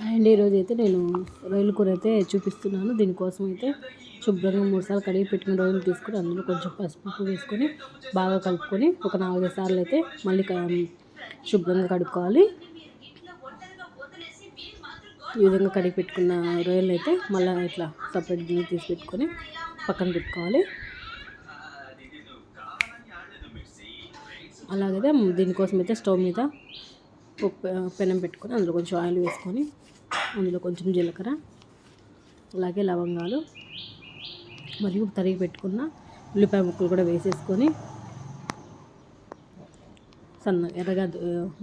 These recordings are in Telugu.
అండ్ ఈరోజు అయితే నేను రొయ్యల కూర అయితే చూపిస్తున్నాను. దీనికోసం అయితే శుభ్రంగా మూడు సార్లు కడిగి పెట్టిన రొయ్యలు తీసుకొని అందులో కొంచెం పసుపు వేసుకొని బాగా కలుపుకొని ఒక నాలుగైదు సార్లు అయితే మళ్ళీ శుభ్రంగా కడుక్కోవాలి. ఈ విధంగా కడిగి పెట్టుకున్న రొయ్యలు అయితే మళ్ళీ ఇట్లా సపరేట్ గిన్నె తీసి పెట్టుకొని పక్కన పెట్టుకోవాలి. అలాగే దీనికోసం అయితే స్టవ్ మీద పెనం పెట్టుకొని అందులో కొంచెం ఆయిల్ వేసుకొని అందులో కొంచెం జీలకర్ర అలాగే లవంగాలు మరియు తరిగి పెట్టుకున్న ఉల్లిపాయ ముక్కలు కూడా వేసేసుకొని సన్న ఎర్రగా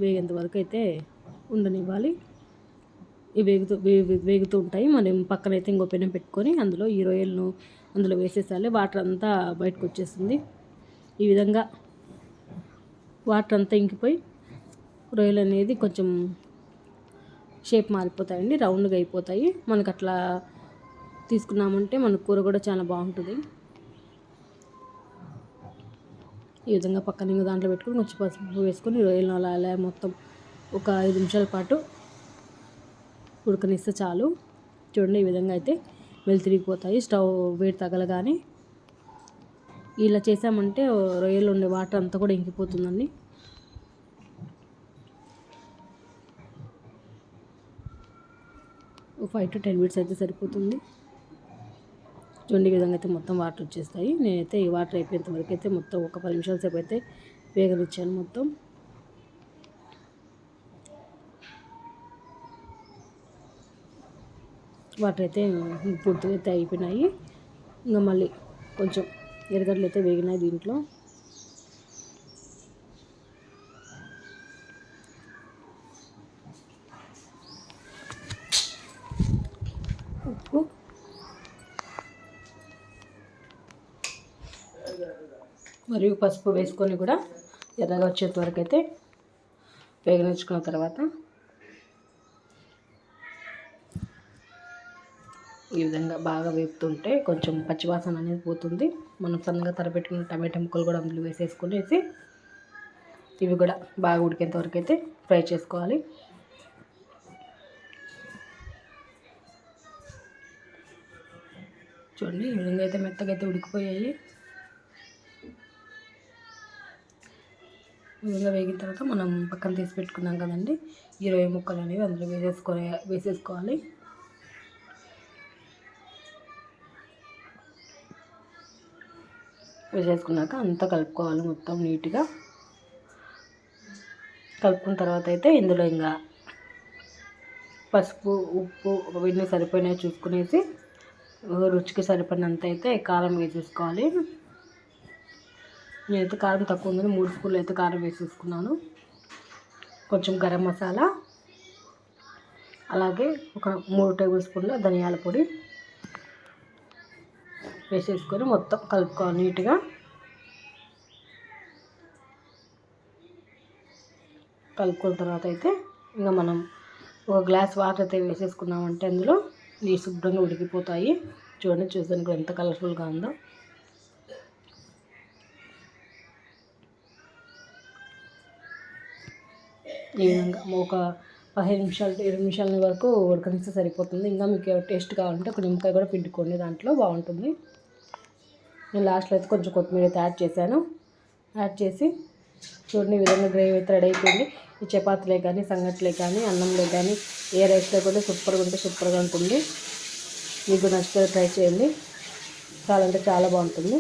వేగేంత వరకు అయితే ఉండనివ్వాలి. ఇవి వేగుతూ వేగుతూ ఉంటాయి. మనం పక్కన అయితే ఇంకో పెనం పెట్టుకొని అందులో ఈ రొయ్యలను అందులో వేసేసాలి వాటర్ అంతా బయటకు వచ్చేస్తుంది. ఈ విధంగా వాటర్ అంతా ఇంకిపోయి రొయ్యలు అనేది కొంచెం షేప్ మారిపోతాయండి రౌండ్గా అయిపోతాయి. మనకు అట్లా తీసుకున్నామంటే మన కూర కూడా చాలా బాగుంటుంది. ఈ విధంగా పక్కన ఇంకో దాంట్లో పెట్టుకొని కొంచెం పసుపు వేసుకొని రొయ్యలను అలా అలా మొత్తం ఒక ఐదు నిమిషాల పాటు ఉడకనిస్తే చాలు. చూడండి ఈ విధంగా అయితే వెళ్తిరిగిపోతాయి స్టవ్ వేడి తగలగానే ఇలా చేసామంటే రొయ్యలు ఉండే వాటర్ అంతా కూడా ఇంకిపోతుందండి. ఫైవ్ టు టెన్ మినిట్స్ అయితే సరిపోతుంది. చూడండి విధంగా అయితే మొత్తం వాటర్ వచ్చేస్తాయి. నేనైతే ఈ వాటర్ అయిపోయేంత వరకు అయితే మొత్తం ఒక పది నిమిషాల సేపు అయితే వేగనిచ్చాను మొత్తం. వాటర్ అయితే పూర్తిగా అయితే అయిపోయినాయి. ఇంకా మళ్ళీ కొంచెం ఎర్రగడ్డలు అయితే వేగినాయి దీంట్లో ఉప్పు మరియు పసుపు వేసుకొని కూడా ఎర్రగా వచ్చేంత వరకు అయితే వేగనించుకున్న తర్వాత ఈ విధంగా బాగా వేపుతుంటే కొంచెం పచ్చివాసన అనేది పోతుంది. మనం సన్నగా తరబెట్టుకున్న టమాటా ముక్కలు కూడా అందులో వేసేసుకునేసి ఇవి కూడా బాగా ఉడికేంత వరకు అయితే ఫ్రై చేసుకోవాలి. చూడండి ఈ విధంగా అయితే మెత్తగా అయితే ఉడికిపోయాయి. విధంగా వేగిన తర్వాత మనం పక్కన తీసి పెట్టుకున్నాం కదండి. ఈ ముక్కలు అనేవి అందులో వేసేసుకొని వేసేసుకోవాలి. వేసేసుకున్నాక అంతా కలుపుకోవాలి మొత్తం నీట్గా. కలుపుకున్న తర్వాత అయితే ఇందులో ఇంకా పసుపు ఉప్పు అవన్నీ సరిపోయినాయి చూసుకునేసి రుచికి సరిపడినంత అయితే కారం వేసేసుకోవాలి. నేనైతే కారం తక్కువ ఉందని మూడు స్పూన్లు అయితే కారం వేసేసుకున్నాను. కొంచెం గరం మసాలా అలాగే ఒక మూడు టేబుల్ స్పూన్ల ధనియాల పొడి వేసేసుకొని మొత్తం కలుపుకోవాలి నీట్గా. కలుపుకున్న తర్వాత అయితే ఇంకా మనం ఒక గ్లాస్ వాటర్ అయితే వేసేసుకున్నామంటే అందులో నీరు శుభ్రంగా ఉడికిపోతాయి. చూడండి చూసాను ఎంత కలర్ఫుల్గా ఉందో. ఈ విధంగా ఒక పదిహేను నిమిషాలు ఇరవై నిమిషాల వరకు ఉడకనిస్తే సరిపోతుంది. ఇంకా మీకు టేస్ట్ కావాలంటే ఒక నిమ్మకాయ కూడా పిండుకోండి దాంట్లో బాగుంటుంది. నేను లాస్ట్లో అయితే కొంచెం కొత్తిమీర అయితే యాడ్ చేశాను. యాడ్ చేసి చూడండి ఈ విధంగా గ్రేవీ అయితే రెడీ అయిపోయింది. ఈ చపాతీలే కానీ సంగట్లే కానీ అన్నంలో కానీ ఏ రైస్లో కూడా సూపర్గా ఉంటే సూపర్గా ఉంటుంది. మీకు నచ్చితే ట్రై చేయండి. చాలా అంటే చాలా బాగుంటుంది.